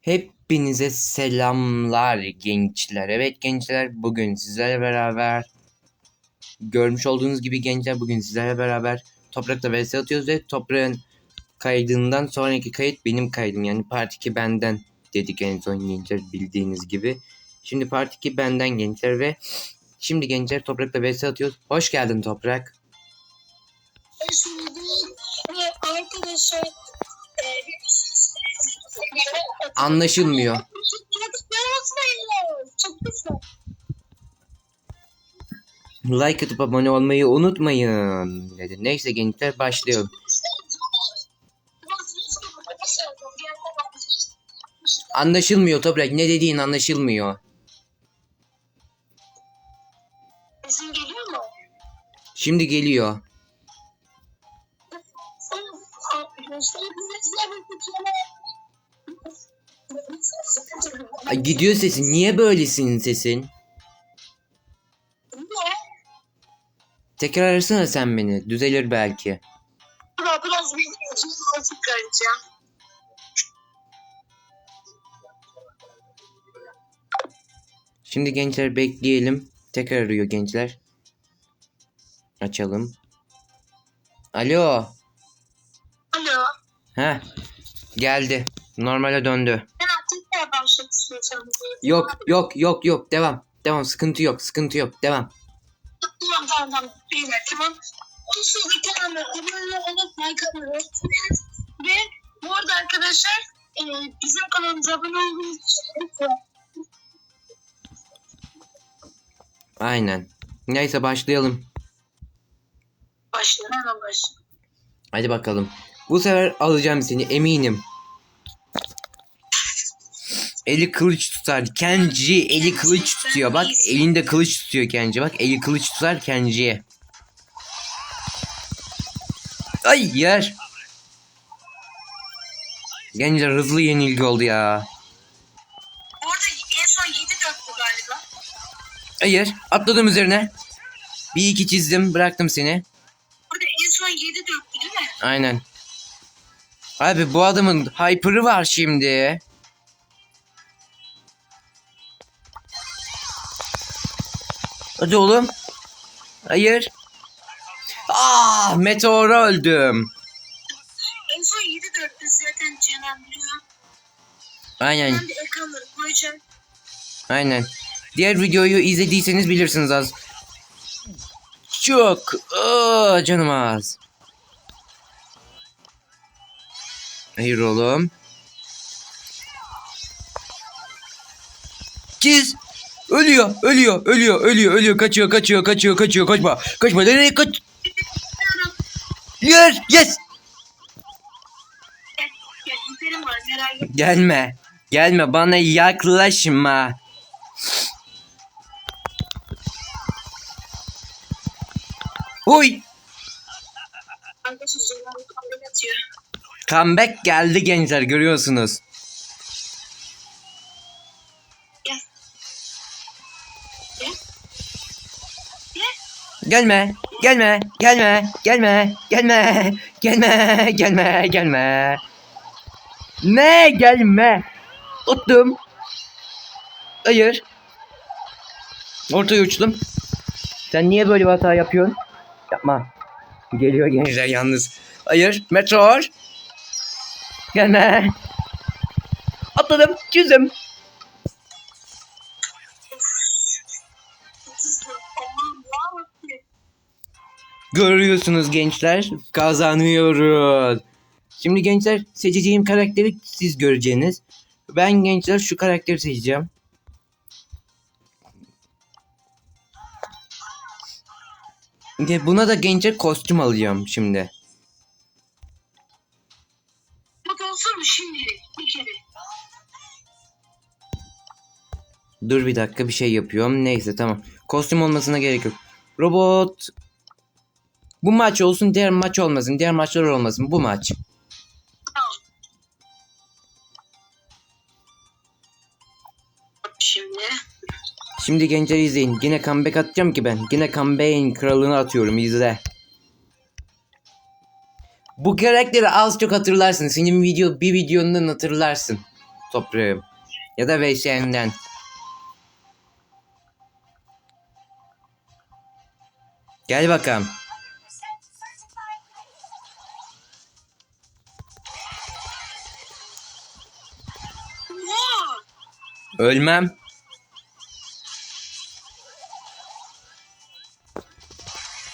Hepinize selamlar gençler. Evet gençler bugün sizlerle beraber görmüş olduğunuz gibi gençler bugün sizlerle beraber toprakta vs atıyoruz ve toprağın kaydından sonraki kayıt benim kaydım. Yani part 2 benden dedik en son gençler bildiğiniz gibi. Şimdi part 2 benden gençler ve şimdi gençler toprakta vs atıyoruz. Hoş geldin toprak. Şimdi ve arkadaşlar e, Anlaşılmıyor. Like atıp abone olmayı unutmayın dedi. Neyse gençler başlayalım. Anlaşılmıyor toprak. Ne dediğin anlaşılmıyor. Şimdi geliyor. Ay, gidiyor sesin. Niye böylesin sesin? Tekrar arasana sen beni. Düzelir belki. Biraz biraz. Şimdi gençler bekleyelim. Tekrar arıyor gençler. Açalım. Alo. Alo. Heh. Geldi. Normale döndü. Ben. Yok yok yok yok devam. Devam sıkıntı yok sıkıntı yok devam. Tamam tamam tamam. Beyler tamam. O sırada kanalıma abone olup like unutmayın. Ve bu arada arkadaşlar e, bizim kanalımıza abone olduğunuz için Aynen. Neyse başlayalım. Başlayalım hemen başlayalım. Hadi bakalım. Bu sefer alacağım seni eminim. Eli kılıç tutar. Kenji eli kılıç tutuyor. Bak elinde kılıç tutuyor Kenji. Bak eli kılıç tutar Kenji'ye. Ay yer. Gençler hızlı yenilgi oldu ya. Orada en son 7 dörtlü galiba. Hayır atladım üzerine. Bir iki çizdim bıraktım seni. Aynen. Abi bu adamın hyper'ı var şimdi. Hadi oğlum. Hayır. Ah, meteora öldüm. En son 7 dörtlü zaten Cenan biliyor. Aynen, Ben de ekranları koyacağım. aynen. Diğer videoyu izlediyseniz bilirsiniz az. Çok. Aa, canım az. Hayır oğlum. Çiz. Ölüyor, ölüyor, ölüyor, ölüyor, ölüyor. Kaçıyor, kaçıyor, kaçıyor, kaçıyor. Kaçma, kaçma. Nereye kaç? Yes. Etme. Gelme. Gelme bana yaklaşma. Huy. Arkadaşlar kavga atıyor. Comeback geldi gençler görüyorsunuz. Gel. Gel. Gel. Gelme. Gelme. Gelme. Gelme. Gelme. Gelme. Gelme. Gelme. Ne gelme? Uttum. Hayır. Ortaya uçtum. Sen niye böyle bir hata yapıyorsun? Yapma. Geliyor gençler yalnız. Hayır. Meteor. Gelme. Atladım. Yarabbim. Görüyorsunuz gençler. Kazanıyoruz. Şimdi gençler seçeceğim karakteri siz göreceğiniz. Ben gençler şu karakteri seçeceğim. Buna da gençler kostüm alacağım şimdi. Olsun mu şimdi bir kere? Dur bir dakika bir şey yapıyorum. Neyse tamam. Kostüm olmasına gerek yok. Robot. Bu maç olsun diğer maç olmasın. Diğer maçlar olmasın. Bu maç. Şimdi Şimdi gençler izleyin. Yine comeback atacağım ki ben. Yine comeback'in kralını atıyorum izle. Bu karakteri az çok hatırlarsın. Senin video bir videondan hatırlarsın. Toprağım. Ya da VSN'den. Gel bakalım. Ölmem.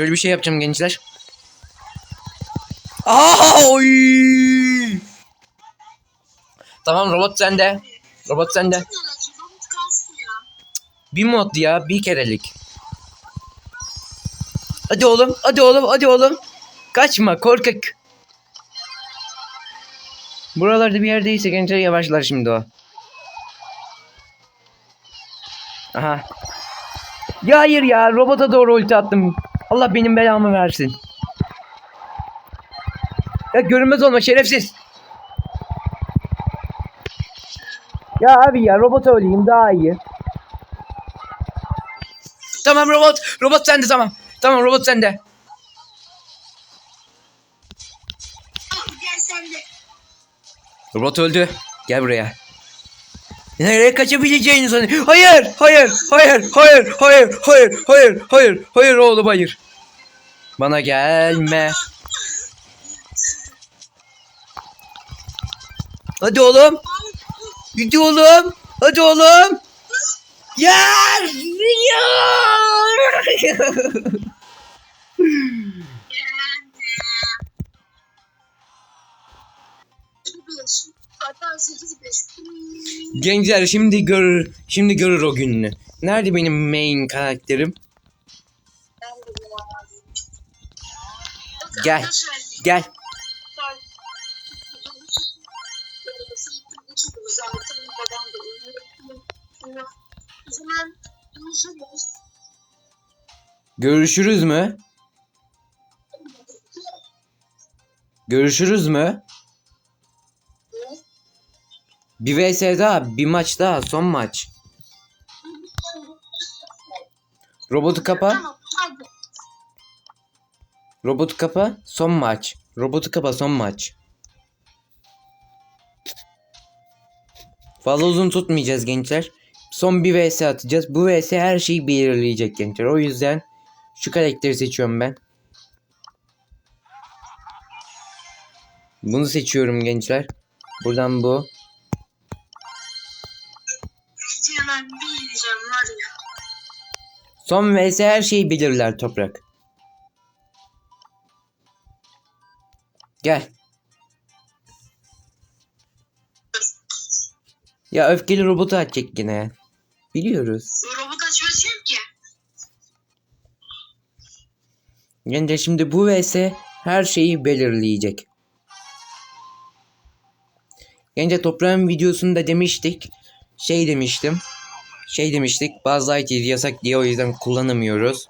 Şöyle bir şey yapacağım gençler. Aa, oy. Tamam robot sende. Robot sende. Çok yalancı. Robot kalsın ya. Bir mod ya bir kerelik. Hadi oğlum hadi oğlum hadi oğlum. Kaçma korkak. Buralarda bir yerdeyse gençler yavaşlar şimdi o. Aha. Ya hayır ya robota doğru ulti attım. Allah benim belamı versin. Ya görünmez olma şerefsiz. Ya abi ya robota öleyim daha iyi. Tamam robot. Robot sende tamam. Tamam robot sende. Robot öldü. Gel buraya. Nereye kaçabileceğini sanıyor. Hayır, hayır, hayır, hayır, hayır, hayır, hayır, hayır, hayır oğlum hayır. Bana gelme. Hadi oğlum. Hadi oğlum. Hadi oğlum. Yer! Yer! Hatta. Gençler şimdi görür, şimdi görür o gününü. Nerede benim main karakterim? Gel. Gel. Görüşürüz mü? Görüşürüz mü? Bir vs daha, bir maç daha, son maç. Robotu kapa, robotu kapa, son maç. Robotu kapa, son maç. Fazla uzun tutmayacağız gençler. Son bir vs atacağız. Bu vs her şeyi belirleyecek gençler. O yüzden şu karakteri seçiyorum ben. Bunu seçiyorum gençler. Buradan bu. Hemen bir diyeceğim var ya. Son vs her şeyi belirler toprak. Gel. Ya öfkeli robotu atacak yine. Biliyoruz. Robot açmasın ki. Gençler şimdi bu vs her şeyi belirleyecek. Gence toprağın videosunda demiştik. Şey demiştim. Şey demiştik. Bazı IT yasak diye o yüzden kullanamıyoruz.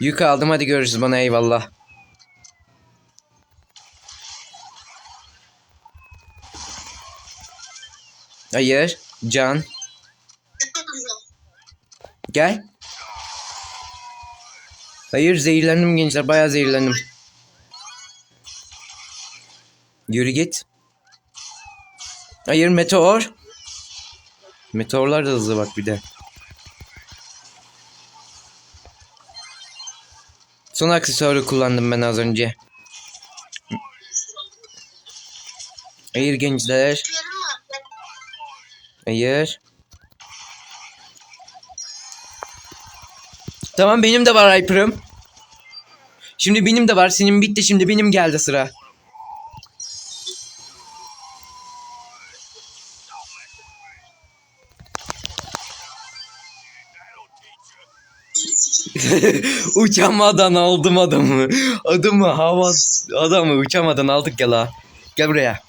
Yük aldım hadi görüşürüz bana eyvallah. Hayır. Can. Gel. Hayır zehirlendim gençler bayağı zehirlendim. Yürü git. Hayır meteor. Meteorlar da hızlı bak bir de. Son aksesuarı kullandım ben az önce. Hayır gençler. Hayır. Tamam benim de var Hyper'ım. Şimdi benim de var. Senin bitti şimdi benim geldi sıra. uçamadan aldım adamı. Adamı hava adamı uçamadan aldık ya la. Gel buraya.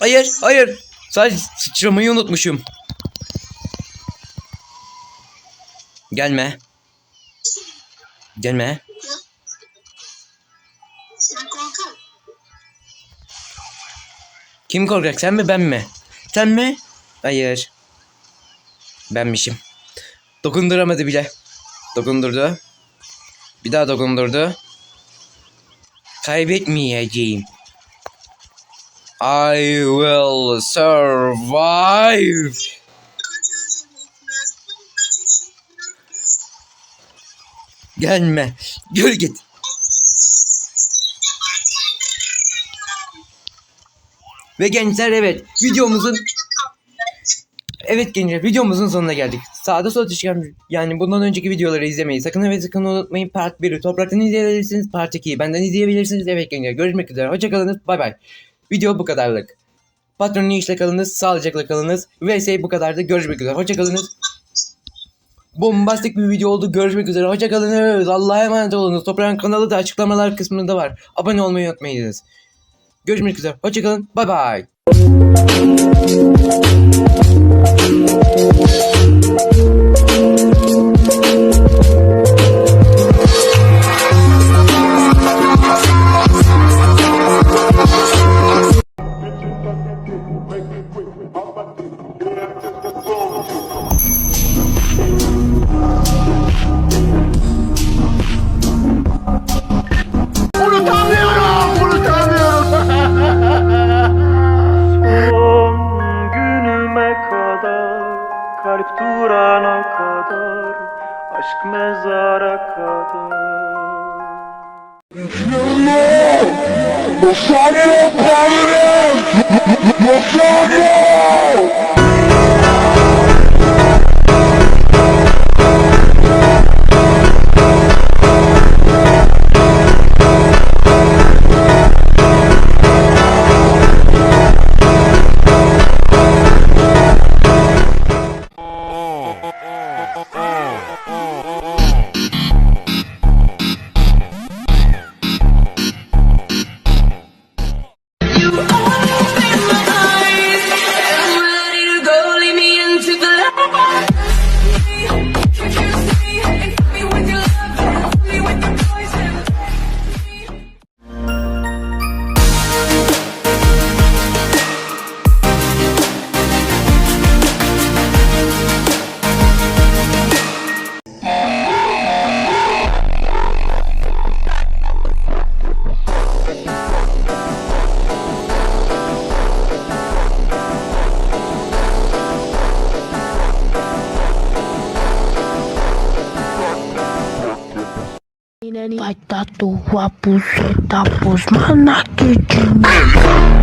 Hayır hayır. Sadece sıçramayı unutmuşum. Gelme. Gelme. Korkak. Kim korkacak sen mi ben mi? Sen mi? Hayır. Benmişim. Dokunduramadı bile. Dokundurdu. Bir daha dokundurdu. Kaybetmeyeceğim. I will survive. Gelme. Gül git. Ve gençler evet videomuzun Evet gençler videomuzun sonuna geldik. Sağda solda çıkan yani bundan önceki videoları izlemeyi sakın ve sakın unutmayın. Part 1'i topraktan izleyebilirsiniz. Part 2'yi benden izleyebilirsiniz. Evet gençler görüşmek üzere. Hoşçakalınız. Bay bay. Video bu kadarlık. Patronun işle kalınız. Sağlıcakla kalınız. VS bu kadardı. Görüşmek üzere. Hoşçakalınız. Bombastik bir video oldu. Görüşmek üzere. Hoşçakalınız. Allah'a emanet olunuz. Toprağın kanalı da açıklamalar kısmında var. Abone olmayı unutmayınız. Görüşmek üzere. Hoşçakalın. Bay bay. nani vai dar tua buceta pros manaquidinhos.